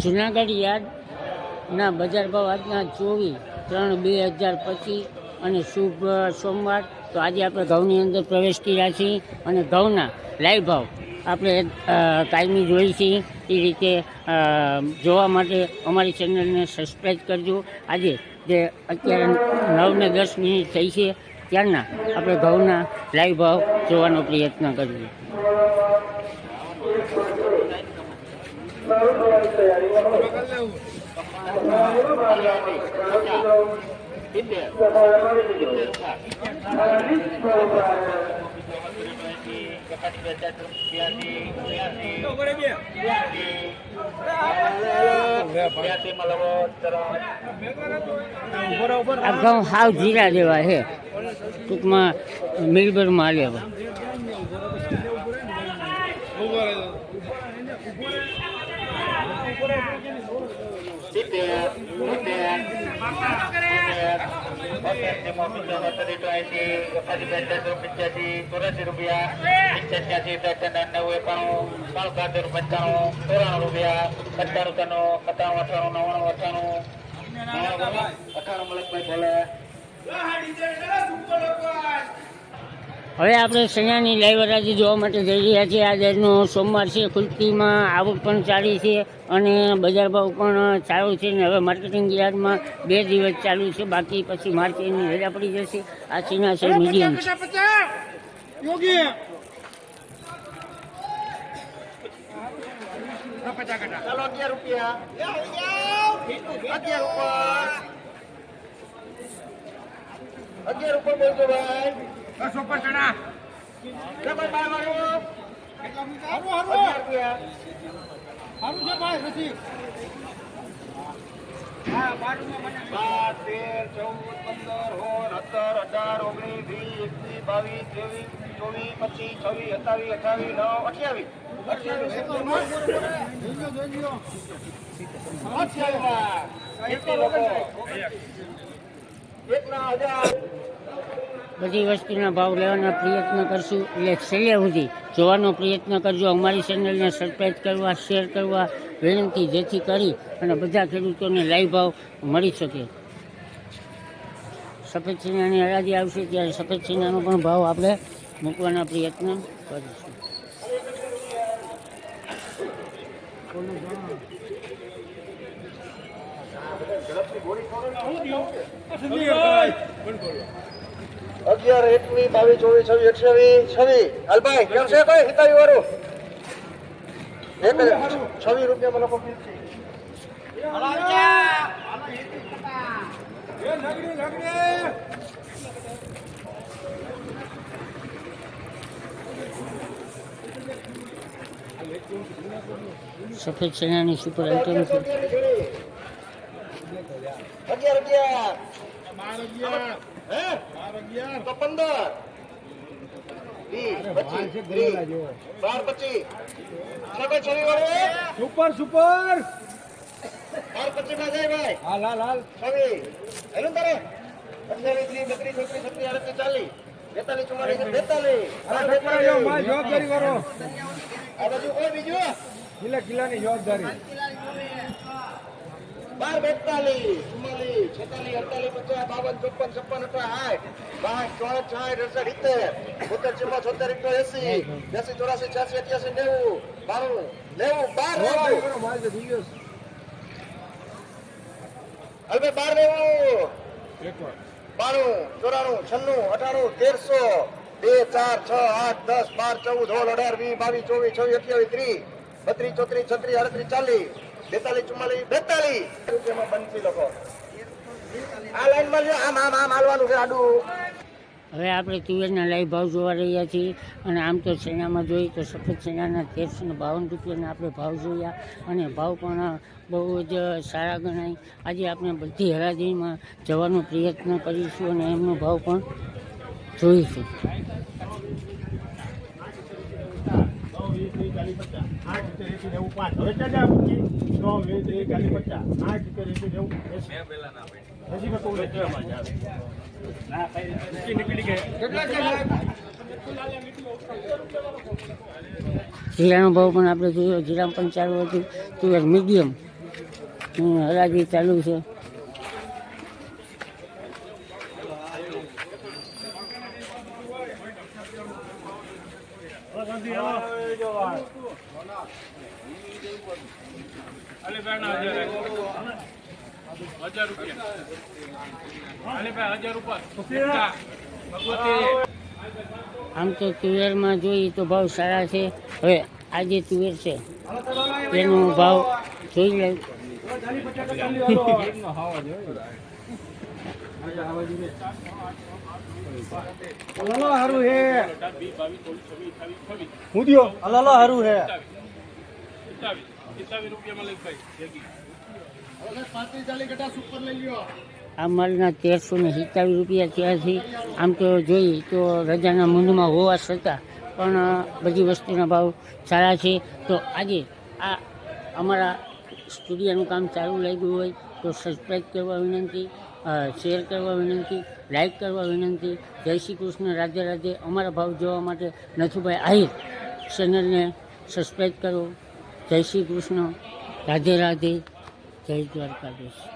જુનાગઢ યાર્ડના બજાર ભાવ આજના ચોવીસ, ત્રણ, બે હજાર પચીસ અને શુભ સોમવાર. તો આજે આપણે ઘઉંની અંદર પ્રવેશ કર્યા છીએ અને ઘઉંના લાઈવ ભાવ આપણે કાયમી જોઈ છીએ. એ રીતે જોવા માટે અમારી ચેનલને સબસ્ક્રાઈબ કરજો. આજે જે અત્યારે નવ ને દસ મિનિટ થઈ છે, ત્યારના આપણે ઘઉંના લાઈવ ભાવ જોવાનો પ્રયત્ન કરીએ આ ઘઉં હાવ જીરા જેવા છે. ટૂંકમાં મિલબરમાં લેવા હવે સિત્તેર સિત્તેર રૂપિયા પંચ્યાસી ત્રણ નવ પંચાણું ચોરાણું રૂપિયા પંચાણું ત્રણ સત્તાણું નવ્વાણું અઠાણું અઠાણું મલકભાઈ બોલે આપણે સૈયાની લાઈવ હરાજી જોવા માટે જઈ રહ્યા છીએ. આ આજનો સોમવાર છે ખુલતીમાં આવક પણ સારી છે અને બજાર ભાવ પણ ચાલુ છે ને હવે માર્કેટિંગ યાર્ડમાં બે દિવસ ચાલુ છે બાકી પછી માર્કેટની રજા પડી જશે. આ ચીના છે મીડિયમ. ચાલો અગિયાર ઉપર બોલજો ભાઈ. બસો પર ચણા છે ભાઈ બાર તેર ચૌદ પંદર સોળ સત્તર અઢાર ઓગણીસ વીસ એકવીસ બાવીસ ત્રેવીસ ચોવીસ પચીસ છવ્વીસ સત્તાવીસ અઠાવીસ નવ અઠ્યાવીસ. એકના હજાર. બધી વસ્તુના ભાવ લેવાના પ્રયત્ન કરશું. એટલે છેલ્લે સુધી જોવાનો પ્રયત્ન કરજો. અમારી ચેનલને સબસ્ક્રાઈબ કરવા શેર કરવા વિનંતી જેથી કરી અને બધા ખેડૂતોને લાઈવ ભાવ મળી શકે. સફેદ ચીનાની હરાજી આવશે ત્યારે સફેદ ચીનાનો પણ ભાવ આપણે મૂકવાના પ્રયત્ન કરીશું. અગિયાર એકવીસ બાવીસ ચોવીસ છવ્વીસ અઠ્યાવીસ છવ્વીસ. હાલભાઈ કેમ છે કઈ? હિતાવી વાળું? એક છવ્વીસ રૂપિયા લોકો સફેદ ચીનાની સુપર આઈટમ છે. અગિયાર અગિયાર. બાર અગિયાર. હે? અગિયાર તો પંદર. બાર પચીસ. Super super. બાર પચીસ ના જાય ભાઈ. હાલ હાલ હાલ. છવ્વીસ. એનું તારે? અઠ્યાવીસ ત્રીસ બત્રીસ ચોત્રીસ છત્રીસ આડત્રીસ ચાલીસ. બેતાલીસ ચુમ્માલીસ બેતાલીસ. જવાબદારી કરો આ બાજુ કોઈ બીજું? કિલ્લા કિલ્લાની જવાબદારી. બાર બેતાલીસ ચુમ્માલીસ છેતાલીસ અડતાલીસ પચાસ બાવન ચોપન છપ્પન અઠાવન સાઠ બાર ચોસઠ સાઠ અડસઠ સિત્તેર બોતેર ચુમ્મા છોતેર એકસો એસી એસી ચોરાસી છ્યાસી અઠ્યાસી નેવું બારું નેવું બાર હવે બાર નેવું. બાણું ચોરાણું છન્નું અઠાણું તેરસો. બે ચાર છ આઠ દસ બાર ચૌદ સોળ અઢાર વીસ બાવીસ ચોવીસ છવ્વીસ અઠ્યાવીસ ત્રીસ બત્રીસ ચોત્રીસ છત્રીસ અડત્રીસ ચાલીસ. બેતાલીસ ચુમ્માલીસ બેતાલીસ. રૂપિયામાં બનતી લોકો. આ લાઈનમાં આમ આમ આમ હાલવાનું છે આડું હવે આપણે તુવેરના લાઈવ ભાવ જોવા રહ્યા છીએ અને આમ તો સેનામાં જોઈએ તો સફેદ સેનાના તેરસો ને બાવન રૂપિયાના આપણે ભાવ જોયા અને ભાવ પણ બહુ જ સારા ગણાય. આજે આપણે બધી હરાજીમાં જવાનો પ્રયત્ન કરીશું અને એમનો ભાવ પણ જોઈશું. એસી નેવું? જીરાનો ભાવ પણ આપણે જોયો જીરા પણ ચાલુ હતું એક મીડિયમ હરાજી ચાલુ છે આમ તો તુવેરમાં જોઈએ તો ભાવ સારા છે. હવે આ જે તુવેર છે, એનો ભાવ જોઈ લે. આ માલના તેરસો ને સિત્તાવીસ રૂપિયા ત્યાંથી આમ તો જોઈએ તો રજાના મૂંડમાં હોવા છતાં પણ બધી વસ્તુના ભાવ સારા છે. તો આજે આ અમારા સ્ટુડિયોનું કામ ચાલુ લાગ્યું હોય તો સબસ્ક્રાઈબ કરવા વિનંતી. શેર કરવા વિનંતી લાઇક કરવા વિનંતી. જય શ્રી કૃષ્ણ, રાધે રાધે. અમારા ભાવ જોવા માટે નથુભાઈ આહિર ચેનલને સબસ્ક્રાઈબ કરો. જય શ્રી કૃષ્ણ, રાધે રાધે. જય દ્વારકાધીશ.